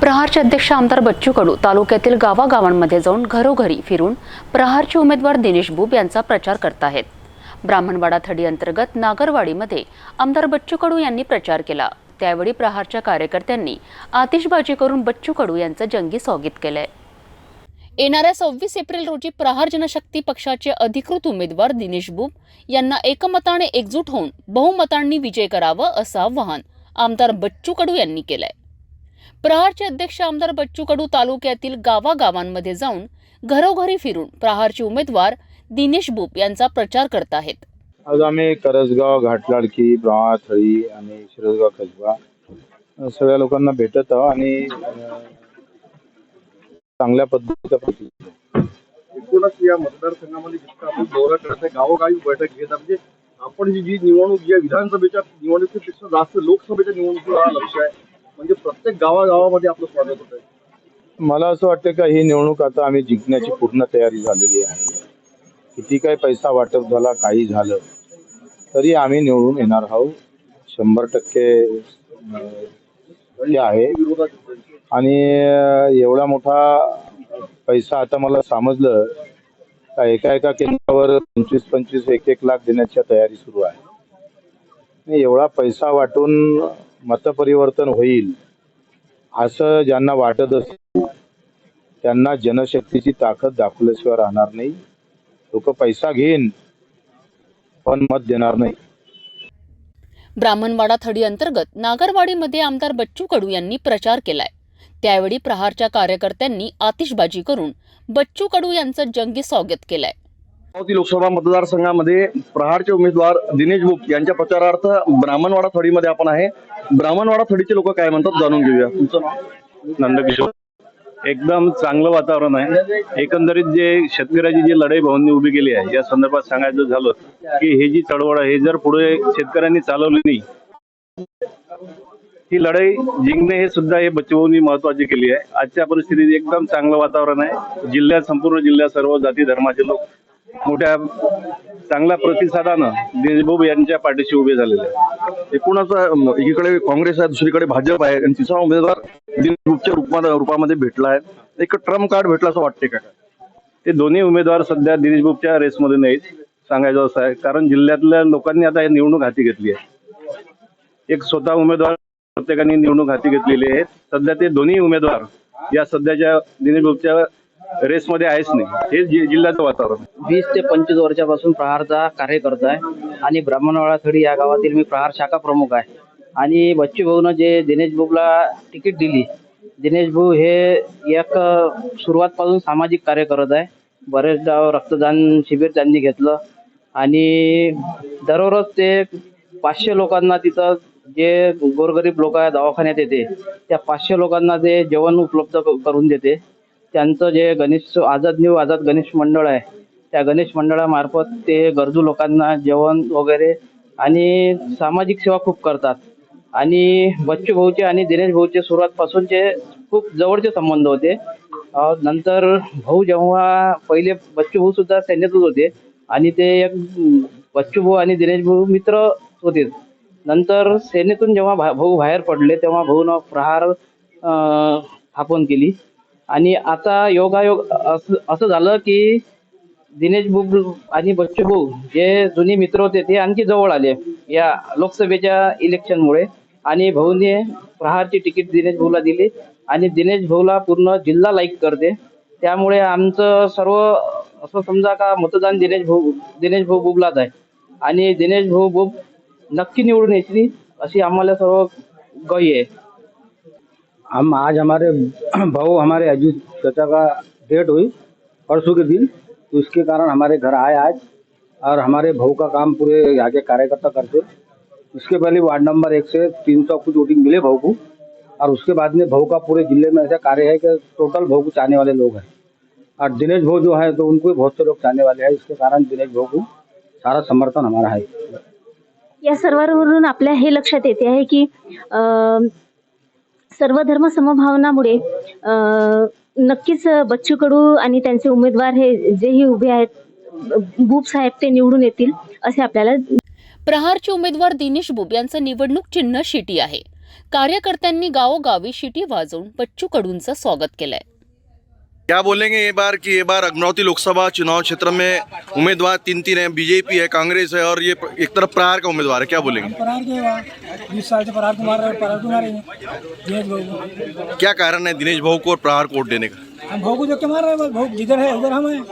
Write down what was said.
प्रहारचे अध्यक्ष आमदार बच्चू कडू तालुक्यातील गावागावांमध्ये जाऊन घरोघरी फिरून प्रहारचे उमेदवार दिनेश बुब यांचा प्रचार करत आहेत. ब्राह्मणवाडा थडी अंतर्गत नागरवाडीमध्ये आमदार बच्चू कडू यांनी प्रचार केला. त्यावेळी प्रहारच्या कार्यकर्त्यांनी आतिषबाजी करून बच्चू कडू यांचं जंगी स्वागत केलंय. येणाऱ्या सव्वीस एप्रिल रोजी प्रहार जनशक्ती पक्षाचे अधिकृत उमेदवार दिनेश बुब यांना एकमताने एकजूट होऊन बहुमतांनी विजय करावा असं आवाहन आमदार बच्चू कडू यांनी केलंय. प्रहारचे अध्यक्ष आमदार बच्चू कडू तालुक्यातील गावागावांमध्ये जाऊन घरोघरी फिरून प्रहारचे उमेदवार दिनेश बुब यांचा प्रचार करत आहेत आज आम्ही करसगाव घाटलाडकी ब्रह्मा थळी आणि शिरसगाव कसबा सगळ्या लोकांना भेटत आहोत आणि चांगल्या पद्धतीचा. एकूणच या मतदारसंघामध्ये जितकं आपण दौरा करत आहे गावोगावी बैठक घेत म्हणजे आपण जी जी निवडणूक या विधानसभेच्या निवडणुकीपेक्षा जास्त लोकसभेच्या निवडणुकीला लक्ष आहे म्हणजे प्रत्येक गावागावामध्ये आपलं स्वागत होत आहे मला असं वाटतं का ही निवडणूक आता आम्ही जिंकण्याची पूर्ण तयारी झालेली आहे. किती काही पैसा वाटप झाला काही झालं तरी आम्ही निवडून येणार आहोत. शंभर टक्के आहे. आणि एवढा मोठा पैसा आता मला समजलं का एका एका केंद्रावर पंचवीस पंचवीस एक एक लाख देण्याच्या तयारी सुरू आहे. आणि एवढा पैसा वाटून मतपरिवर्तन होईल असं ज्यांना वाटत असेल त्यांना जनशक्तीची ताकद दाखवल्याशिवाय राहणार नाही. लोक पैसा घेईन पण मत देणार नाही. ब्राह्मणवाडा थडी अंतर्गत नागरवाडीमध्ये आमदार बच्चू कडू यांनी प्रचार केलाय. त्यावेळी प्रहारच्या कार्यकर्त्यांनी आतिषबाजी करून बच्चू कडू यांचं जंगी स्वागत केलंय. अमरावती लोकसभा मतदारसंघामध्ये प्रहारचे उमेदवार दिनेश बुक यांच्या प्रचारार्थ ब्राह्मणवाडा थडीमध्ये आपण आहे. ब्राह्मणवाडा थडीचे लोक काय म्हणतात जाणून घेऊया. तुमचं नाव? नंदकिशोर. एकदम चांगलं वातावरण आहे. एकंदरीत जे शेतकऱ्याची जी लढाई भाऊंनी उभी केली आहे या संदर्भात सांगायचं झालं की हे जी चळवळ आहे हे जर पुढे शेतकऱ्यांनी चालवली नाही ही लढाई जिंकणे हे सुद्धा हे बच्चूभाऊंनी महत्वाची केली आहे. आजच्या परिस्थितीत एकदम चांगलं वातावरण आहे. जिल्ह्यात संपूर्ण जिल्ह्यात सर्व जाती धर्माचे लोक मोठ्या चांगल्या प्रतिसादानं दिनेशभाऊ यांच्या पाठीशी उभे झालेले आहेत. एकूणच एकीकडे काँग्रेस आहे दुसरीकडे भाजप आहे. आणि तिसरा उमेदवार दिनेश बुकच्या रूपामध्ये भेटला आहे. एक ट्रम्प कार्ड भेटला असं वाटते का? ते दोन्ही उमेदवार सध्या दिनेश बुकच्या रेसमध्ये नाहीत सांगायचं असं आहे. कारण जिल्ह्यातल्या लोकांनी आता ही निवडणूक हाती घेतली आहे. एक स्वतः उमेदवार प्रत्येकाने निवडणूक हाती घेतलेली आहे. सध्या ते दोन्ही उमेदवार या सध्याच्या दिनेश बुकच्या रेसमध्ये आहेच नाही. हे जि- जिल्ह्याचं वातावरण. आहे. वीस ते पंचवीस वर्षापासून प्रहारचा कार्यकर्ता आहे आणि ब्राह्मणवाडा थडी या गावातील मी प्रहार शाखा प्रमुख आहे. आणि बच्चू भाऊनं जे दिनेश भाऊला तिकीट दिली दिनेश भाऊ हे एक सुरुवातपासून सामाजिक कार्य करत आहे. बरेचदा रक्तदान शिबिर त्यांनी घेतलं आणि दररोज ते पाचशे लोकांना तिथं जे गोरगरीब लोक आहे दवाखान्यात येते त्या पाचशे लोकांना ते जेवण उपलब्ध क- करून देते. त्यांचं जे गणेश आझाद न्यू आझाद गणेश मंडळ आहे त्या गणेश मंडळामार्फत ते गरजू लोकांना जेवण वगैरे आणि सामाजिक सेवा खूप करतात. आणि बच्चू भाऊचे आणि दिनेश भाऊचे सुरुवातपासूनचे खूप जवळचे संबंध होते. नंतर भाऊ जेव्हा पहिले बच्चू भाऊ सुद्धा सैन्यातच होते आणि ते एक बच्चू भाऊ आणि दिनेश भाऊ मित्र होते. नंतर सेनेतून जेव्हा भा- भाऊ बाहेर पडले तेव्हा भाऊनं प्रहार स्थापन केली. आणि आता योगायोग असं असं झालं की दिनेश बुब आणि बच्चू भाऊ जे जुने मित्र होते ते आणखी जवळ आले या लोकसभेच्या इलेक्शनमुळे. आणि भाऊने प्रहारची तिकीट दिनेश भाऊला दिली आणि दिनेश भाऊला पूर्ण जिल्हा लाईक करते. त्यामुळे आमचं सर्व असं समजा का मतदान दिनेश भाऊ दिनेश भाऊ बुबलाच आहे. आणि दिनेश भाऊ बुब नक्की निवडून येतील अशी आम्हाला सर्व गय आहे. हम आज हमारे भाऊ हमारे अजीत चाचा का डेट हुई परसों के दिन। तो इसके कारण हमारे घर आए आज और हमारे भाऊ का काम पूरे यहाँ के कार्यकर्ता करते इसके पहले वार्ड नंबर एक से तीन सौ कुछ वोटिंग मिले भाऊ को और उसके बाद में भाऊ का पूरे ज़िले में ऐसा कार्य है कि टोटल भाऊ को चाहने वाले लोग हैं। और दिनेश भाऊ जो है तो उनको भी बहुत से लोग चाहने वाले हैं। इसके कारण दिनेश भाऊ को सारा समर्थन हमारा है। या सर्वांवरून आपल्या हे लक्षात येते आहे की अं, सर्व धर्म समभावनामुळे नक्कीच बच्चू कडू आणि त्यांचे उमेदवार हे जेही उभे आहेत बुब साहेब ते निवडून येतील असे आपल्याला प्रहारचे उमेदवार दिनेश बुब यांचं निवडणूक चिन्ह शिटी आहे. कार्यकर्त्यांनी गावोगावी शिटी वाजवून बच्चू कडूंचं स्वागत केलंय. क्या बोलेंगे ये बार कि ये बार अगनौती लोकसभा चुनाव क्षेत्र में उम्मीदवार तीन तीन है बीजेपी है कांग्रेस है और ये एक तरफ़ प्रहार का उम्मीदवार है क्या बोलेंगे? को क्या कारण है दिनेश भाऊ को और प्रहार को वोट देने का? हम भाऊ को जो के मार रहे हैं भाऊ जिधर है उधर हम हैं।